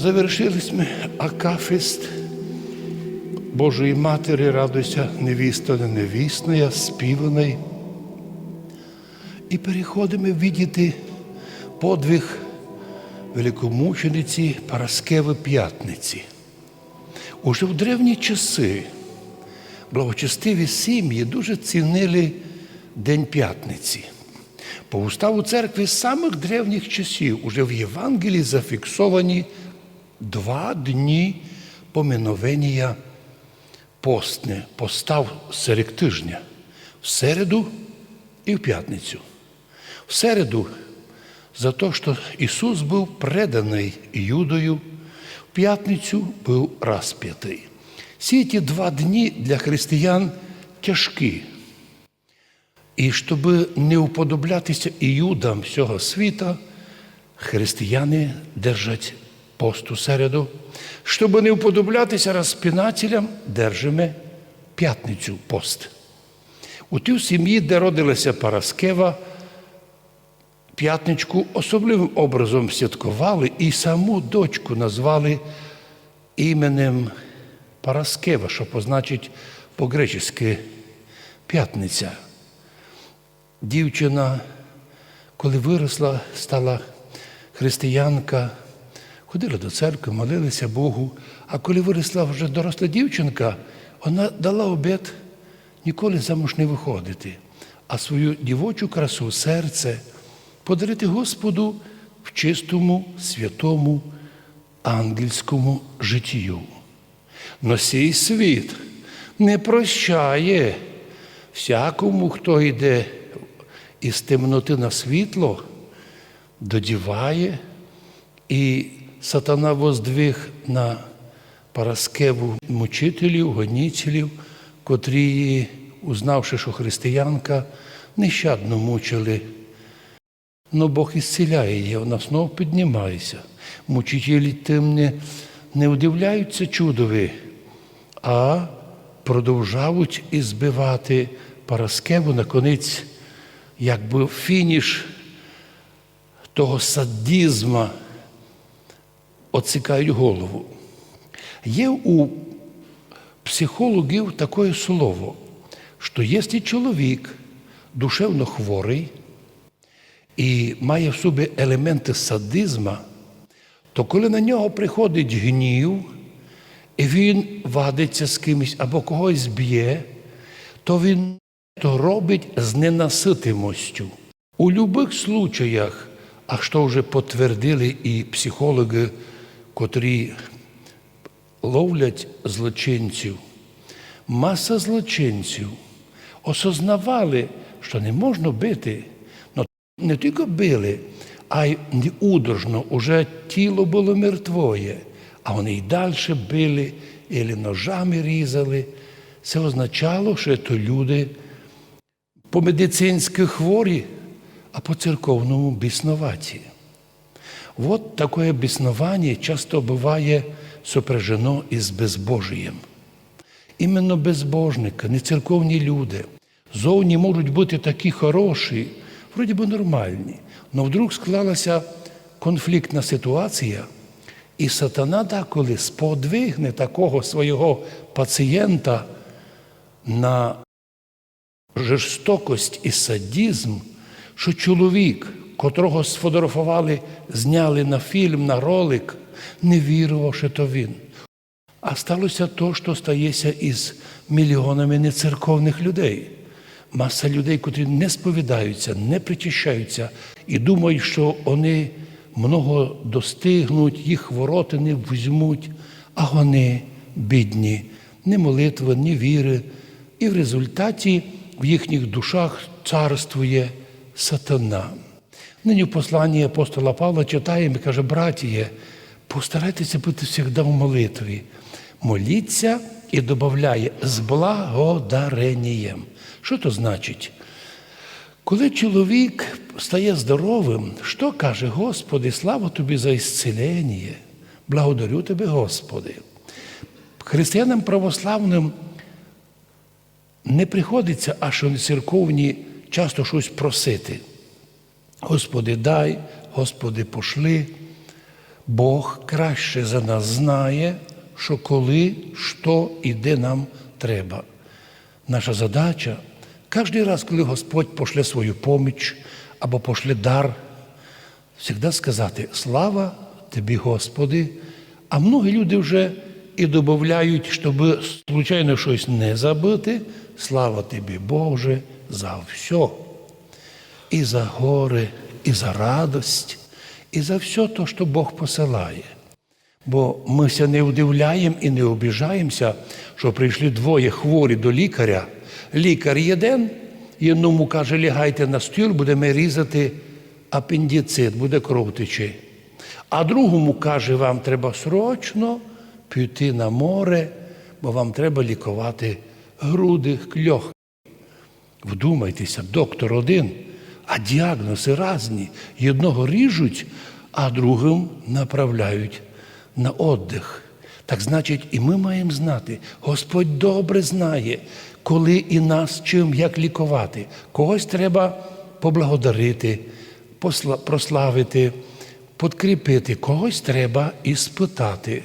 Завершились ми Акафист Божої Матері, радуйся, невіста невісная, співаний. І переходимо видіти подвиг великомучениці Параскеви П'ятниці. Уже в древні часи благочестиві сім'ї дуже цінили День П'ятниці. По уставу церкви з самих древніх часів уже в Євангелії зафіксовані два дні поминовення постне, постав серед тижня в середу і в п'ятницю. В середу за те, що Ісус був преданий Юдою, в п'ятницю був розп'ятий. Всі ті два дні для християн тяжкі. І щоб не уподоблятися іудам всього світа, християни держать посту середу. Щоб не уподоблятися розпінателям, держимо п'ятницю пост. У тій сім'ї, де родилася Параскева, п'ятничку особливим образом святкували і саму дочку назвали іменем Параскева, що позначить по-гречески п'ятниця. Дівчина, коли виросла, стала християнка, ходила до церкви, молилася Богу. А коли виросла вже доросла дівчинка, вона дала обід ніколи замуж не виходити, а свою дівочу красу, серце подарити Господу в чистому, святому, ангельському життю. Но сій світ не прощає всякому, хто йде із темноти на світло, додіває, і сатана воздвиг на Параскеву мучителів, гонітелів, котрі, узнавши, що християнка, нещадно мучили. Но Бог ісціляє її, вона знову піднімається. Мучителі тим не, не удивляються чудові, а продовжають і збивати Параскеву наконець, якби фініш того садізма оцикають голову. Є у психологів таке слово, що якщо чоловік душевно хворий і має в собі елементи садизма, то коли на нього приходить гнів, і він вадиться з кимось або когось б'є, то він то робить з ненаситимостю. У будь-яких случаях, а що вже підтвердили і психологи, котрі ловлять злочинців, маса злочинців осознавали, що не можна бити. Но не тільки били, а й неудержно, уже тіло було мертвоє, а вони й далі били, і ножами різали. Це означало, що то люди по медицинськи хворі, а по церковному біснуваті. Вот такое беснование часто бывает сопряжено із безбожієм. Іменно безбожники, не церковні люди. Зовні можуть бути такі хороші, вроді би нормальні, але вдруг склалася конфліктна ситуація, і сатана деколи сподвигне такого свого пацієнта на жорстокость і садізм, що чоловік, котрого сфотографували, зняли на фільм, на ролик, не вірував, що то він. А сталося то, що стається із мільйонами нецерковних людей. Маса людей, котрі не сповідаються, не причащаються і думають, що вони много достигнуть, їх вороти не візьмуть, а вони бідні, ні молитви, ні віри. І в результаті в їхніх душах царствує сатана. Нині в посланні апостола Павла читаємо і каже, братіє, постарайтеся бути завжди в молитві. Моліться і додає з благодаренням. Що то значить? Коли чоловік стає здоровим, що каже, Господи, слава тобі за ісцілення, благодарю тебе, Господи. Християнам православним не приходиться, аж вони церковні часто щось просити. Господи, дай, Господи, пошли. Бог краще за нас знає, що коли, що і де нам треба. Наша задача кожен раз, коли Господь пошле свою поміч або пошле дар, завжди сказати Слава тобі, Господи. А многі люди вже і додають, щоб случайно щось не забити. Слава тобі, Боже, за все. І за горе, і за радость, і за все те, що Бог посилає. Бо ми ся не удивляємо і не обіжаємося, що прийшли двоє хворі до лікаря. Лікар єден, і одному каже, лягайте на стіл, будемо різати апендицит, буде кров тече. А другому каже, вам треба срочно піти на море, бо вам треба лікувати груди, кльох. Вдумайтеся, доктор один, а діагнози різні. І одного ріжуть, а другим направляють на віддих. Так значить, і ми маємо знати, Господь добре знає, коли і нас чим як лікувати. Когось треба поблагодарити, прославити, подкріпити, когось треба іспитати.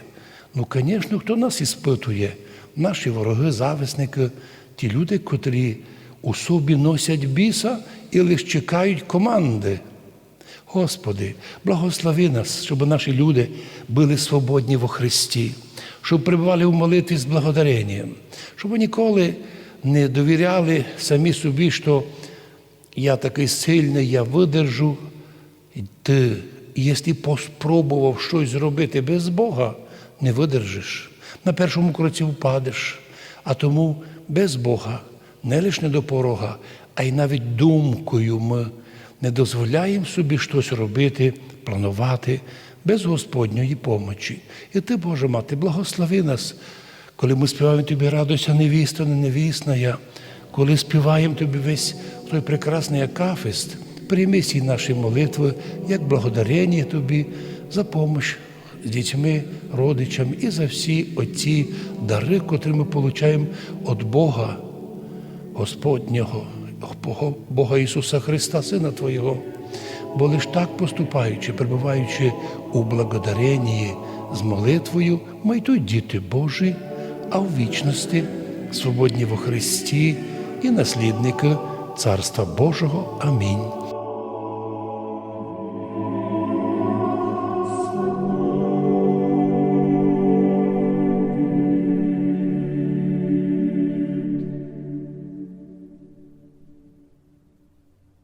Ну, звісно, хто нас іспитує? Наші вороги, зависники, ті люди, котрі у собі носять біса і лише чекають команди. Господи, благослови нас, щоб наші люди були свободні во Христі, щоб перебували в молитві з благодаренням, щоб ніколи не довіряли самі собі, що я такий сильний, я видержу. Ти, якщо спробував щось зробити без Бога, не видержиш. На першому кроці впадеш. А тому без Бога не лише не до порога, а й навіть думкою ми не дозволяємо собі щось робити, планувати без Господньої помочі. І ти, Боже мати, благослови нас, коли ми співаємо тобі радуйся, невіста, не невісна я, коли співаємо тобі весь той прекрасний акафист, прийми всі наші молитви як благодарення тобі за помощь з дітьми, родичами і за всі оці дари, котрі ми отримуємо від Бога. Господнього, Бога, Ісуса Христа, Сина Твого, бо лиш так поступаючи, перебуваючи у благодаренні з молитвою, ми й діти Божі, а в вічності свободні во Христі і наслідники Царства Божого. Амінь.